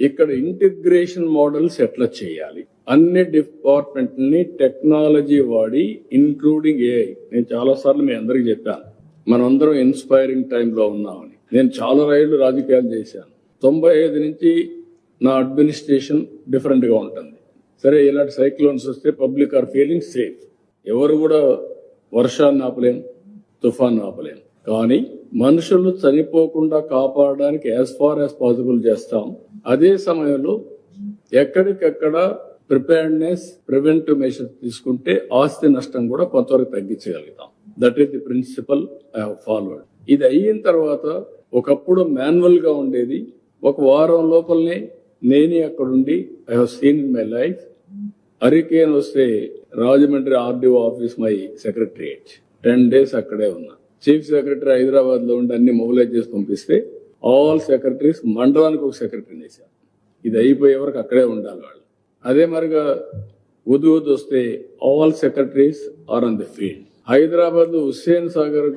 ఇక్కడ integration models ఎట్లా చేయాలి? అన్ని డిపార్ట్మెంట్ని టెక్నాలజీ వాడి ఇన్క్లూడింగ్ ఏఐ నేను చాలా సార్లు మీ అందరికి చెప్పాను. మనందరం ఇన్స్పైరింగ్ టైంలో ఉన్నామని. నేను చాలా రైళ్ళు రాజకీయాలు చేశాను. తొంభై ఐదు నుంచి నా అడ్మినిస్ట్రేషన్ డిఫరెంట్గా ఉంటుంది. సరే ఇలాంటి సైక్లోన్స్ వస్తే పబ్లిక్ ఆర్ ఫీలింగ్ సేఫ్. ఎవరు కూడా వర్షాన్ని ఆపలేం తుఫాన్ ఆపలేం. కానీ మనుషులు చనిపోకుండా కాపాడడానికి యాజ్ ఫార్ యాజ్ పాసిబుల్ చేస్తాం. అదే సమయంలో ఎక్కడికెక్కడ ప్రిపేర్డ్నెస్ ప్రివెంటివ్ మెషర్స్ తీసుకుంటే ఆస్తి నష్టం కూడా కొంతవరకు తగ్గించగలుగుతాం. That is the principle I have followed ఇది అయిన తర్వాత ఒకప్పుడు మాన్యువల్గా ఉండేది. ఒక వారం లోపలనే నేనే అక్కడుండి I have seen in my life hurricane వస్తే Rajahmundry RDO office my secretariat ten days అక్కడే ఉన్నా. చీఫ్ సెక్రటరీ హైదరాబాద్లో ఉండి అన్ని మొబిలైజ్ చేసి పంపిస్తే ఆల్ సెక్రటరీస్ మండలానికి ఒక సెక్రటరీని వేశారు ఇది అయిపోయే వరకు అక్కడే ఉండాలి వాళ్ళు. అదే మరిగా ఉదు ఉదు వస్తే all secretaries are on the field. హైదరాబాద్లో హుస్సేన్ సాగర్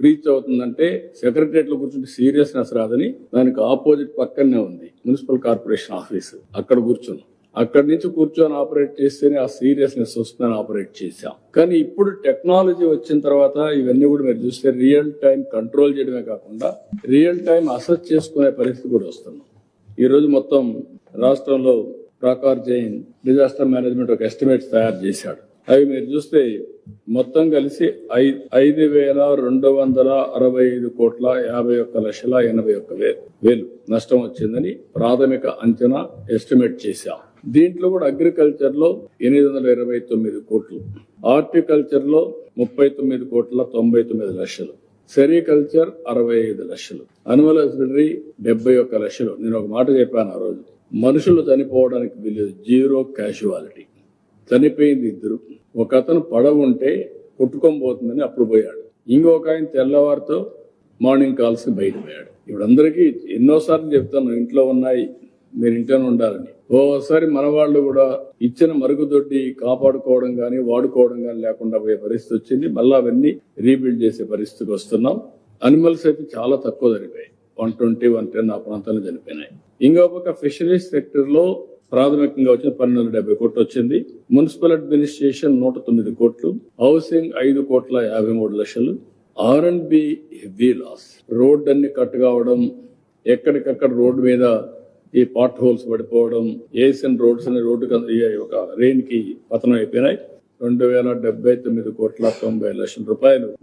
బ్రీచ్ అవుతుందంటే సెక్రటరియట్లో కూర్చుంటే సీరియస్నెస్ రాదని దానికి ఆపోజిట్ పక్కనే ఉంది మున్సిపల్ కార్పొరేషన్ ఆఫీస్. అక్కడ కూర్చున్నాం. అక్కడి నుంచి కూర్చొని ఆపరేట్ చేస్తేనే ఆ సీరియస్నెస్ వస్తుందని ఆపరేట్ చేశాం. కానీ ఇప్పుడు టెక్నాలజీ వచ్చిన తర్వాత ఇవన్నీ కూడా మీరు చూస్తే రియల్ టైం కంట్రోల్ చేయడమే కాకుండా రియల్ టైం అసెస్ చేసుకునే పరిస్థితి కూడా వస్తున్నాం ఈరోజు మొత్తం రాష్ట్రంలో ప్రాకార్ జైన్ డిజాస్టర్ మేనేజ్మెంట్ ఒక ఎస్టిమేట్స్ తయారు చేశాడు. అవి మీరు చూస్తే మొత్తం కలిసి ఐదు వేల రెండు వందల అరవై ఐదు కోట్ల యాభై ఒక్క లక్షల ఎనభై ఒక్క వే- వేలు నష్టం వచ్చిందని ప్రాథమిక అంచనా ఎస్టిమేట్ చేశాం. దీంట్లో కూడా అగ్రికల్చర్లో ఎనిమిది వందల ఇరవై తొమ్మిది కోట్లు హార్టికల్చర్లో ముప్పై తొమ్మిది కోట్ల తొంభై తొమ్మిది లక్షలు సెరికల్చర్ అరవై ఐదు లక్షలు అనిమల్ హస్బెండరీ డెబ్బై ఒక్క లక్షలు. నేను ఒక మాట చెప్పాను ఆ రోజు. మనుషులు చనిపోవడానికి వీలు జీరో క్యాషువాలిటీ చనిపోయింది ఇద్దరు. ఒక అతను పడవ ఉంటే కొట్టుకొని పోతుందని అప్పుడు పోయాడు. ఇంకొక ఆయన తెల్లవారితో మార్నింగ్ కాల్స్కి బయటపోయాడు ఇప్పుడు అందరికీ ఎన్నోసార్లు చెప్తాను ఇంట్లో ఉన్నాయి. మీరు ఇంట్లోనే ఉండాలని. ఓసారి మన వాళ్ళు కూడా ఇచ్చిన మరుగుదొడ్డి కాపాడుకోవడం కానీ వాడుకోవడం కానీ లేకుండా పోయే పరిస్థితి వచ్చింది. మళ్ళీ అవన్నీ రీబిల్డ్ చేసే పరిస్థితికి వస్తున్నాం. అనిమల్స్ అయితే చాలా తక్కువ చనిపోయాయి వన్ ట్వంటీ వన్ టెన్ ఆ ప్రాంతంలో చనిపోయినాయి. ఇంకొక ఫిషరీస్ సెక్టర్లో ప్రాథమికంగా వచ్చిన పన్నెండు వందల డెబ్బై కోట్లు వచ్చింది. మున్సిపల్ అడ్మినిస్ట్రేషన్ నూట తొమ్మిది కోట్లు హౌసింగ్ ఐదు కోట్ల యాభై మూడు లక్షలు R and B heavy loss road అన్ని కట్ కావడం ఎక్కడికక్కడ రోడ్డు మీద ఈ పాట్ హోల్స్ పడిపోవడం ఏసియన్ రోడ్స్ అనే రోడ్డు ఒక రెయిన్కి పతనం అయిపోయినాయి. రెండు వేల డెబ్బై తొమ్మిది కోట్ల తొంభై లక్షల రూపాయలు